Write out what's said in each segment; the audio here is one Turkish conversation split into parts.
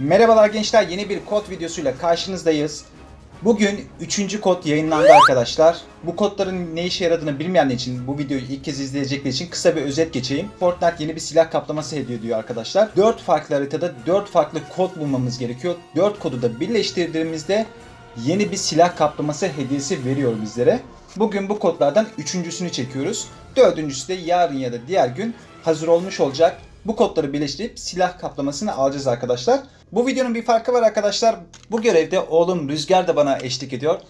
Merhabalar gençler yeni bir kod videosuyla karşınızdayız. Bugün 3. kod yayınlandı arkadaşlar. Bu kodların ne işe yaradığını bilmeyenler için bu videoyu ilk kez izleyecekler için kısa bir özet geçeyim. Fortnite yeni bir silah kaplaması hediye ediyor arkadaşlar. 4 farklı haritada 4 farklı kod bulmamız gerekiyor. 4 kodu da birleştirdiğimizde yeni bir silah kaplaması hediyesi veriyor bizlere. Bugün bu kodlardan üçüncüsünü çekiyoruz. Dördüncüsü de yarın ya da diğer gün hazır olmuş olacak. Bu kodları birleştirip silah kaplamasını alacağız arkadaşlar. Bu videonun bir farkı var arkadaşlar. Bu görevde oğlum Rüzgar da bana eşlik ediyor.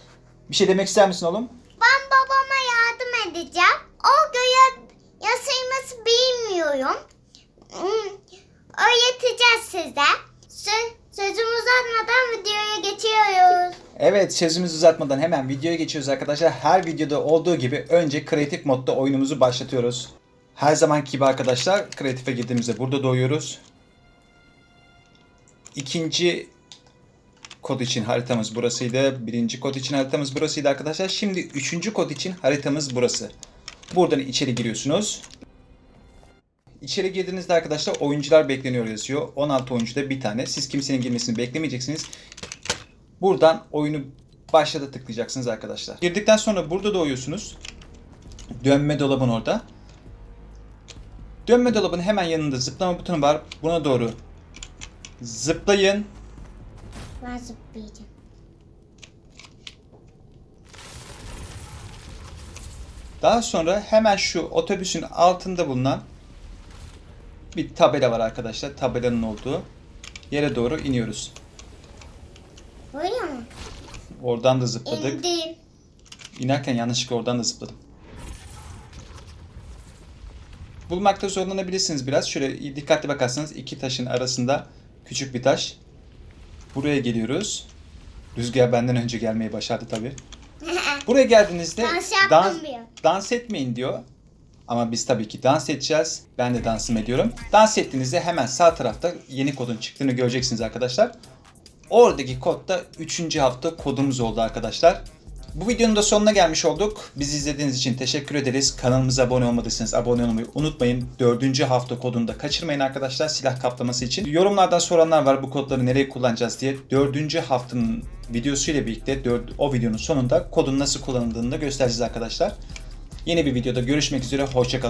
Bir şey demek ister misin oğlum? Ben babama yardım edeceğim. O görev yasayması bilmiyorum. Hmm, Öğreteceğiz size. Sö- sözümü uzatmadan videoya geçiyoruz. Evet sözümüzü uzatmadan hemen videoya geçiyoruz arkadaşlar. Her videoda olduğu gibi önce kreatif modda oyunumuzu başlatıyoruz. Her zamanki gibi arkadaşlar kreatife girdiğimizde burada doğuyoruz. İkinci kod için haritamız burasıydı. Birinci kod için haritamız burasıydı arkadaşlar. Şimdi üçüncü kod için haritamız burası. Buradan içeri giriyorsunuz. İçeri girdiğinizde arkadaşlar oyuncular bekleniyor yazıyor. 16 oyuncuda bir tane. Siz kimsenin girmesini beklemeyeceksiniz. Buradan oyunu başlata tıklayacaksınız arkadaşlar. Girdikten sonra burada doğuyorsunuz. Dönme dolabın orada. Dönme dolabın hemen yanında zıplama butonu var. Buna doğru zıplayın. Ben zıplayacağım. Daha sonra hemen şu otobüsün altında bulunan bir tabela var arkadaşlar. Tabelanın olduğu yere doğru iniyoruz. Öyle mi? Oradan da zıpladık. İndim. İnerken yanlışlıkla oradan da zıpladım. Bulmakta zorlanabilirsiniz biraz. Şöyle dikkatli bakarsanız iki taşın arasında küçük bir taş. Buraya geliyoruz. Rüzgar benden önce gelmeyi başardı tabi. Buraya geldiğinizde Dans dans, dans etmeyin diyor. Ama biz tabii ki dans edeceğiz. Ben de dansımı ediyorum. Dans ettiğinizde hemen sağ tarafta yeni kodun çıktığını göreceksiniz arkadaşlar. Oradaki kod da 3. hafta kodumuz oldu arkadaşlar. Bu videonun da sonuna gelmiş olduk. Bizi izlediğiniz için teşekkür ederiz. Kanalımıza abone olmadıysanız abone olmayı unutmayın. 4. hafta kodunu da kaçırmayın arkadaşlar silah kaplaması için. Yorumlardan soranlar var bu kodları nereye kullanacağız diye. 4. haftanın videosuyla birlikte dört- o videonun sonunda kodun nasıl kullanıldığını da göstereceğiz arkadaşlar. Yeni bir videoda görüşmek üzere. Hoşçakalın.